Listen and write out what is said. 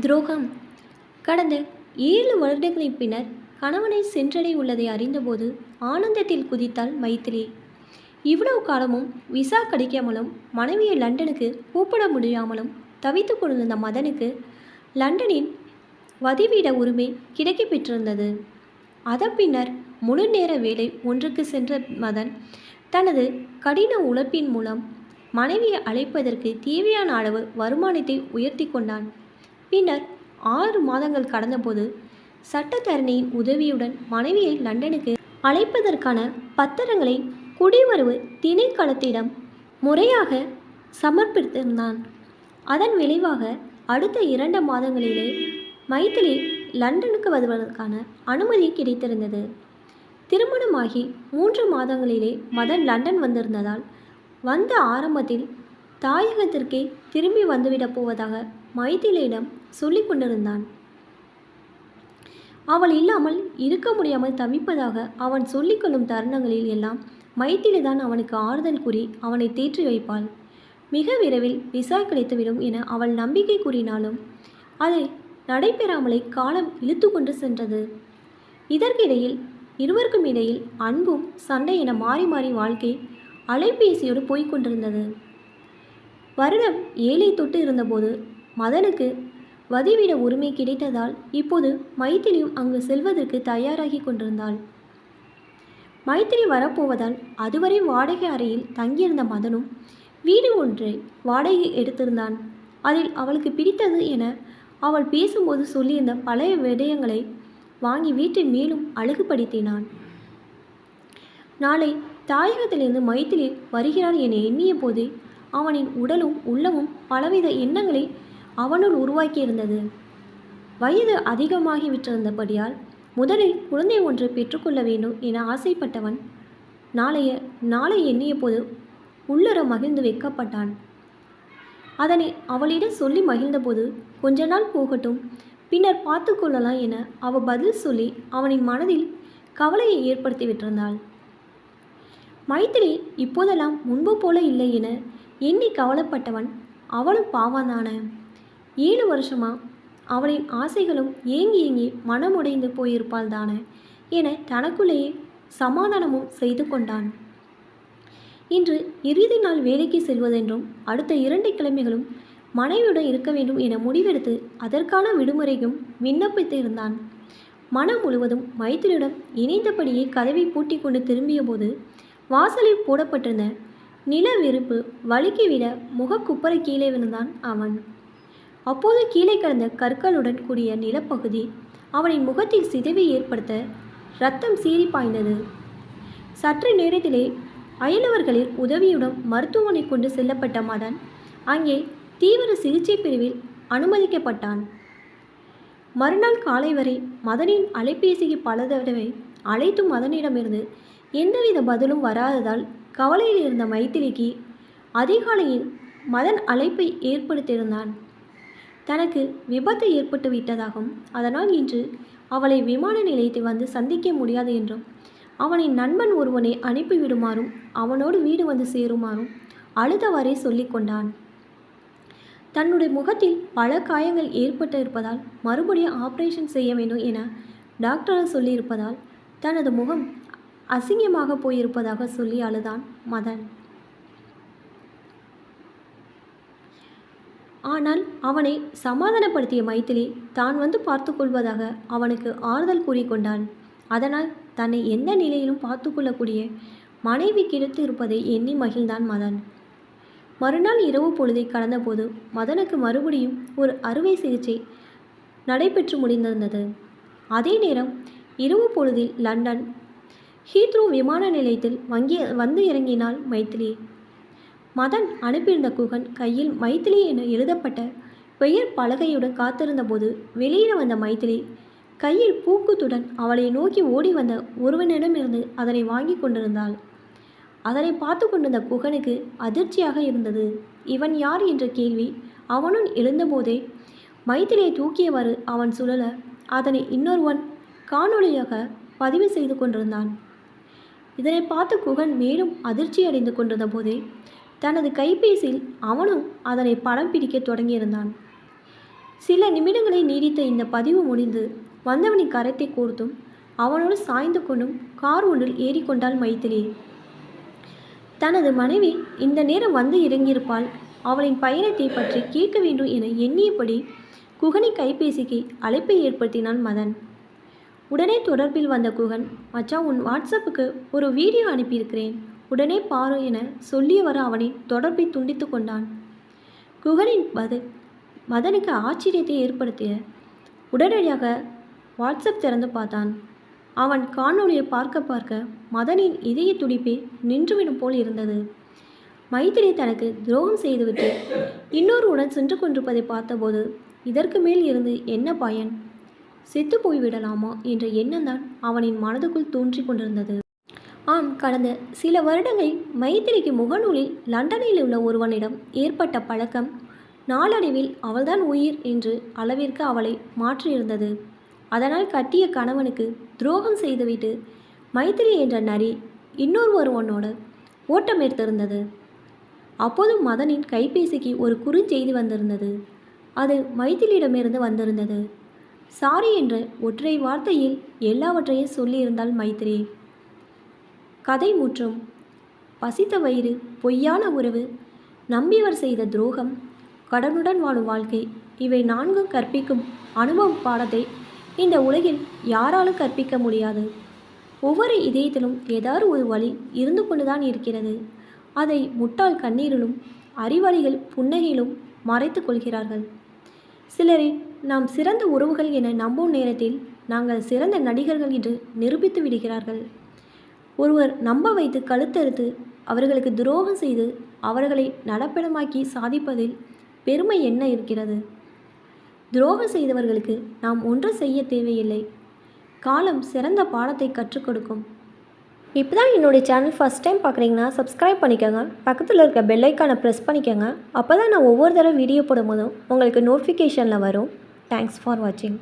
துரோகம். கடந்த ஏழு வருடங்களின் பின்னர் கணவனை சென்றடை உள்ளதை அறிந்தபோது ஆனந்தத்தில் குதித்தாள் மைத்திலி. இவ்வளவு காலமும் விசா கிடைக்காமலும் மனைவியை லண்டனுக்கு கூப்பிட முடியாமலும் தவித்து கொண்டிருந்த மதனுக்கு லண்டனின் வதிவிட உரிமை கிடைக்கப் பெற்றிருந்தது. அதன் பின்னர் முழு நேர வேலை ஒன்றுக்கு சென்ற மதன் தனது கடின உழைப்பின் மூலம் மனைவியை அழைப்பதற்கு தேவையான அளவு வருமானத்தை உயர்த்தி கொண்டான். பின்னர் ஆறு மாதங்கள் கடந்தபோது சட்டத்தரணியின் உதவியுடன் மனைவியை லண்டனுக்கு அழைப்பதற்கான பத்திரங்களை குடிவரவு திணைக்களத்திடம் முறையாக சமர்ப்பித்திருந்தான். அதன் விளைவாக அடுத்த இரண்டு மாதங்களிலே மைத்திலி லண்டனுக்கு வருவதற்கான அனுமதி கிடைத்திருந்தது. திருமணமாகி மூன்று மாதங்களிலே மதன் லண்டன் வந்திருந்ததால் வந்த ஆரம்பத்தில் தாயகத்திற்கே திரும்பி வந்துவிடப் போவதாக மைத்திலியிடம் சொல்லிக் கொண்டிருந்தான். அவள் இல்லாமல் இருக்க முடியாமல் தவிப்பதாக அவன் சொல்லிக்கொள்ளும் தருணங்களில் எல்லாம் மைத்திலிதான் அவனுக்கு ஆறுதல் கூறி அவனை தேற்றி வைப்பாள். மிக விரைவில் விசா கிடைத்துவிடும் என அவள் நம்பிக்கை கூறினாலும் அதை நடைபெறாமலே காலம் இழுத்து கொண்டு சென்றது. இதற்கிடையில் இருவருக்கும் இடையில் அன்பும் சண்டை என மாறி மாறி வாழ்க்கை அலைபேசியோடு போய்க் கொண்டிருந்தது. வருடம் ஏழை தொட்டு இருந்தபோது மதனுக்கு வதிவிட உரிமை கிடைத்ததால் இப்போது மைத்திலியும் அங்கு செல்வதற்கு தயாராகி கொண்டிருந்தாள். மைத்திரி வரப்போவதால் அதுவரை வாடகை அறையில் தங்கியிருந்த மதனும் வீடு ஒன்றை வாடகை எடுத்திருந்தான். அதில் அவளுக்கு பிடித்தது என அவள் பேசும்போது சொல்லியிருந்த பழைய விடயங்களை வாங்கி வீட்டை மேலும் அழகுபடுத்தினான். நாளை தாயகத்திலிருந்து மைத்திலி வருகிறான் என எண்ணிய போதே அவனின் உடலும் உள்ளமும் பலவித எண்ணங்களை அவனுள் உருவாக்கியிருந்தது. வயது அதிகமாகிவிட்டிருந்தபடியால் முதலில் குழந்தை ஒன்றை பெற்றுக்கொள்ள வேண்டும் என ஆசைப்பட்டவன் நாளைய நாளை எண்ணிய போது உள்ளர மகிழ்ந்து வைக்கப்பட்டான். அதனை அவளிடம் சொல்லி மகிழ்ந்தபோது கொஞ்ச நாள் போகட்டும் பின்னர் பார்த்து கொள்ளலாம் என அவ பதில் சொல்லி அவனின் மனதில் கவலையை ஏற்படுத்தி விட்டிருந்தாள். மைத்திரி இப்போதெல்லாம் முன்பு போல இல்லை என எண்ணி கவலைப்பட்டவன் அவளும் பாவாந்தான ஏழு வருஷமா அவளின் ஆசைகளும் ஏங்கி ஏங்கி மனமுடைந்து போயிருப்பாள் தானே என தனக்குள்ளேயே சமாதானமும் செய்து கொண்டான். இன்று இறுதி நாள் வேலைக்கு செல்வதென்றும் அடுத்த இரண்டு கிழமைகளும் மனைவியுடன் இருக்க வேண்டும் என முடிவெடுத்து அதற்கான விடுமுறையும் விண்ணப்பித்து இருந்தான். மனம் முழுவதும் மைத்திரியுடன் இணைந்தபடியே கதவை பூட்டி கொண்டு திரும்பியபோது வாசலில் போடப்பட்டிருந்த நில வெறுப்பு வலிக்கு விட முகக்குப்பரை கீழே விழுந்தான் அவன். அப்போது கீழே கிடந்த கற்களுடன் கூடிய நிலப்பகுதி அவனின் முகத்தில் சிதைவை ஏற்படுத்த ரத்தம் சீறி பாய்ந்தது. சற்று நேரத்திலே அயலவர்களின் உதவியுடன் மருத்துவமனை கொண்டு செல்லப்பட்ட மதன் அங்கே தீவிர சிகிச்சை பிரிவில் அனுமதிக்கப்பட்டான். மறுநாள் காலை வரை மதனின் அலைபேசிக்கு பல தடவை அழைத்தும் மதனிடமிருந்து எந்தவித பதிலும் வராததால் கவலையில் இருந்த மைத்திரிக்கு அதிகாலையில் மதன் அழைப்பை ஏற்படுத்தியிருந்தான். தனக்கு விபத்து ஏற்பட்டு விட்டதாகவும் அதனால் இன்று அவளை விமான நிலையத்தில் வந்து சந்திக்க முடியாது என்றும் அவனின் நண்பன் ஒருவனை அனுப்பிவிடுமாறும் அவனோடு வீடு வந்து சேருமாறும் அழுதவாறே சொல்லி கொண்டான். தன்னுடைய முகத்தில் பல காயங்கள் ஏற்பட்டு இருப்பதால் மறுபடியும் ஆபரேஷன் செய்ய வேண்டும் என டாக்டரால் சொல்லியிருப்பதால் தனது முகம் அசிங்கமாக போயிருப்பதாக சொல்லி அழுதான் மதன். ஆனால் அவனை சமாதானப்படுத்திய மைத்திலி தான் வந்து பார்த்து கொள்வதாக அவனுக்கு ஆறுதல் கூறிக்கொண்டாள் அதனால் தன்னை எந்த நிலையிலும் பார்த்து கொள்ளக்கூடிய மனைவி கிடைத்து இருப்பதை எண்ணி மகிழ்ந்தான் மதன். மறுநாள் இரவு பொழுதை கடந்தபோது மதனுக்கு மறுபடியும் ஒரு அறுவை சிகிச்சை நடைபெற்று முடிந்திருந்தது. அதே நேரம் இரவு பொழுதில் லண்டன் ஹீத்ரோ விமான நிலையத்தில் வங்கி வந்து இறங்கினாள் மைத்திலி மதன் அனுப்பியிருந்த குகன் கையில் மைத்திலி என எழுதப்பட்ட பெயர் பலகையுடன் காத்திருந்தபோது வெளியில் வந்த மைத்திலி கையில் பூக்குத்துடன் அவளை நோக்கி ஓடி வந்த ஒருவனிடமிருந்து அதனை வாங்கி கொண்டிருந்தாள். அதனை பார்த்து கொண்டிருந்த குகனுக்கு அதிர்ச்சியாக இருந்தது. இவன் யார்? என்ற கேள்வி அவனும் எழுந்தபோதே மைத்திலியை தூக்கியவாறு அவன் சுழல அதனை இன்னொருவன் காணொளியாக பதிவு செய்து கொண்டிருந்தான். இதனை பார்த்து குகன் மேலும் அதிர்ச்சி அடைந்து கொண்டிருந்த போதே தனது கைபேசியில் அவனும் அதனை படம் பிடிக்க தொடங்கியிருந்தான். சில நிமிடங்களை நீடித்த இந்த பதிவு முடிந்து வந்தவனின் கரத்தை கோர்த்தும் அவனோடு சாய்ந்து கொண்டும் கார் ஒன்றில் ஏறிக்கொண்டாள் மைத்திரி தனது மனைவி இந்த நேரம் வந்து இறங்கியிருப்பாள். அவளின் பயணத்தை பற்றி கேட்க வேண்டும் என எண்ணியபடி குகனை கைபேசிக்கு அழைப்பை ஏற்படுத்தினான் மதன். உடனே தொடர்பில் வந்த குகன் மச்சா உன் வாட்ஸ்அப்புக்கு ஒரு வீடியோ அனுப்பியிருக்கிறேன். உடனே பாரு என சொல்லியவர அவனை தொடர்பை துண்டித்து கொண்டான். குகனின் பதில் மதனுக்கு ஆச்சரியத்தை ஏற்படுத்திய உடனடியாக வாட்ஸ்அப் திறந்து பார்த்தான். அவன் காணொளியை பார்க்க பார்க்க மதனின் இதய துடிப்பே நின்றுவிடும் போல் இருந்தது. மைத்திரி தனக்கு துரோகம் செய்துவிட்டு இன்னொருவுடன் சென்று கொண்டிருப்பதை பார்த்தபோது இதற்கு மேல் இருந்து என்ன பயன்? செத்து போய்விடலாமா என்ற எண்ணம்தான் அவனின் மனதுக்குள் தோன்றி கொண்டிருந்தது. ஆம் கடந்த சில வருடங்களில் மைத்திரிக்கு முகநூலில் லண்டனில் உள்ள ஒருவனிடம் ஏற்பட்ட பழக்கம். நாளடைவில் அவள்தான் உயிர் என்று அளவிற்கு அவளை மாற்றியிருந்தது. அதனால் கட்டிய கணவனுக்கு துரோகம் செய்துவிட்டு மைத்திரி என்ற நரி இன்னொரு ஒருவனோடு ஓட்டம் எடுத்திருந்தது. அப்போது மதனின் கைபேசிக்கு ஒரு குறுஞ்செய்தி வந்திருந்தது. அது மைத்திலியிடமிருந்து வந்திருந்தது. சாரி என்ற ஒற்றை வார்த்தையில் எல்லாவற்றையும் சொல்லியிருந்தாள் மைத்திரி கதை முற்றும் பசித்த வயிறு பொய்யான உறவு நம்பியவர் செய்த துரோகம் கடனுடன் வாழும் வாழ்க்கை இவை நான்கும் கற்பிக்கும் அனுபவ பாடத்தை இந்த உலகில் யாராலும் கற்பிக்க முடியாது. ஒவ்வொரு இதயத்திலும் ஏதாவது ஒரு வழி இருந்து கொண்டுதான் இருக்கிறது. அதை முட்டாள் கண்ணீரிலும் அறிவாளிகள் புன்னகையிலும் மறைத்து கொள்கிறார்கள். சிலரை நாம் சிறந்த உறவுகள் என நம்பும் நேரத்தில் நாங்கள் சிறந்த நடிகர்கள் என்று நிரூபித்து விடுகிறார்கள். ஒருவர் நம்ப வைத்து கழுத்தறுத்து அவர்களுக்கு துரோகம் செய்து அவர்களை நடப்பிடமாக்கி சாதிப்பதில் பெருமை என்ன இருக்கிறது? துரோகம் செய்தவர்களுக்கு நாம் ஒன்றும் செய்ய தேவையில்லை. காலம் சிறந்த பாடத்தை கற்றுக் கொடுக்கும். இப்போ தான் என்னுடைய சேனல் ஃபஸ்ட் டைம் பார்க்குறீங்கன்னா சப்ஸ்கிரைப் பண்ணிக்கோங்க. பக்கத்தில் இருக்க பெல்லைக்கானை ப்ரெஸ் பண்ணிக்கோங்க. அப்போ தான் நான் ஒவ்வொரு தடவை வீடியோ போடும்போதும் உங்களுக்கு நோட்டிஃபிகேஷனில் வரும். தேங்க்ஸ் ஃபார் வாட்சிங்